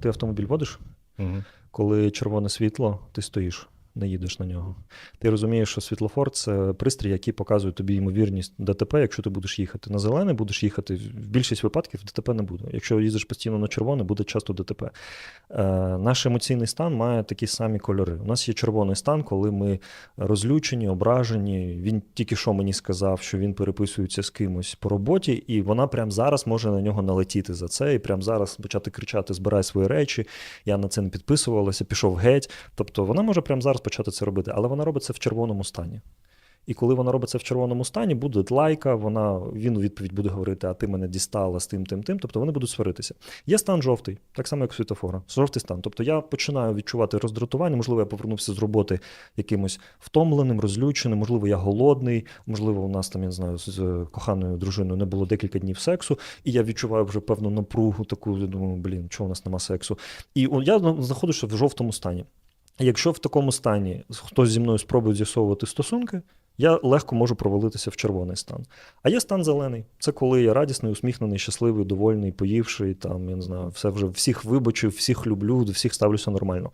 Ти автомобіль водиш? Угу. Коли червоне світло, ти стоїш, не їдеш на нього. Ти розумієш, що світлофор це пристрій, який показує тобі ймовірність ДТП, якщо ти будеш їхати. На зелений будеш їхати, в більшість випадків ДТП не буде. Якщо їздиш постійно на червоне, буде часто ДТП. Е, наш емоційний стан має такі самі кольори. У нас є червоний стан, коли ми розлючені, ображені. Він тільки що мені сказав, що він переписується з кимось по роботі, і вона прямо зараз може на нього налетіти за це, і прямо зараз почати кричати: збирай свої речі. Я на це не підписувалася, пішов геть. Тобто вона може прямо зараз почати це робити, але вона робить це в червоному стані. І коли вона робить це в червоному стані, буде лайка, вона, він у відповідь буде говорити, а ти мене дістала з тим, тим, тим. Тобто вони будуть сваритися. Є стан жовтий, так само, як світофора. Жовтий стан. Тобто я починаю відчувати роздратування, можливо, я повернувся з роботи якимось втомленим, розлюченим, можливо, я голодний, можливо, у нас там, я не знаю, з коханою дружиною не було декілька днів сексу, і я відчуваю вже певну напругу, таку, я думаю, блін, чого у нас нема сексу. І я знаходжуся в жовтому стані. Якщо в такому стані хтось зі мною спробує з'ясовувати стосунки, я легко можу провалитися в червоний стан. А є стан зелений. Це коли я радісний, усміхнений, щасливий, довольний, поївший, там, я не знаю, все вже всіх вибачив, всіх люблю, до всіх ставлюся нормально.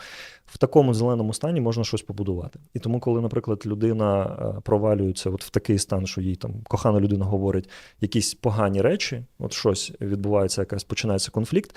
В такому зеленому стані можна щось побудувати. І тому, коли, наприклад, людина е, провалюється от в такий стан, що їй там кохана людина говорить якісь погані речі, от щось відбувається, якась починається конфлікт.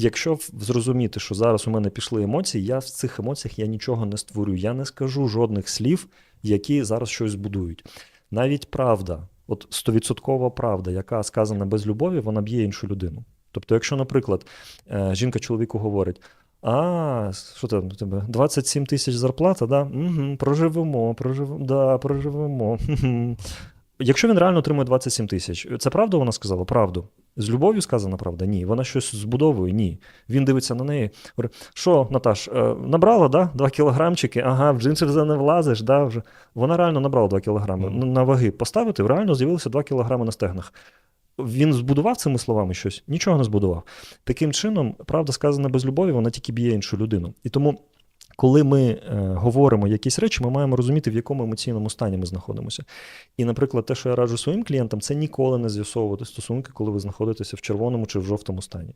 Якщо зрозуміти, що зараз у мене пішли емоції, я в цих емоціях я нічого не створю. Я не скажу жодних слів, які зараз щось збудують. Навіть правда, от стовідсоткова правда, яка сказана без любові, вона б'є іншу людину. Тобто, якщо, наприклад, е, жінка чоловіку говорить: а, що там у тебе? 27 тисяч зарплата, да? Угу, проживемо, проживемо, да, проживемо. Якщо він реально отримує 27 тисяч, це правда вона сказала? Правду. З любов'ю сказана правда? Ні. Вона щось збудовує? Ні. Він дивиться на неї. Говорить, що, Наташ, е, набрала, да? 2 кілограмчики? Ага, в джинси вже не влазиш, да? вже. Вона реально набрала 2 кілограми. Мгм. На ваги поставити, реально з'явилося 2 кілограми на стегнах. Він збудував цими словами щось? Нічого не збудував. Таким чином, правда сказана без любові, вона тільки б'є іншу людину. І тому, коли ми е, говоримо якісь речі, ми маємо розуміти, в якому емоційному стані ми знаходимося. І, наприклад, те, що я раджу своїм клієнтам, це ніколи не з'ясовувати стосунки, коли ви знаходитеся в червоному чи в жовтому стані.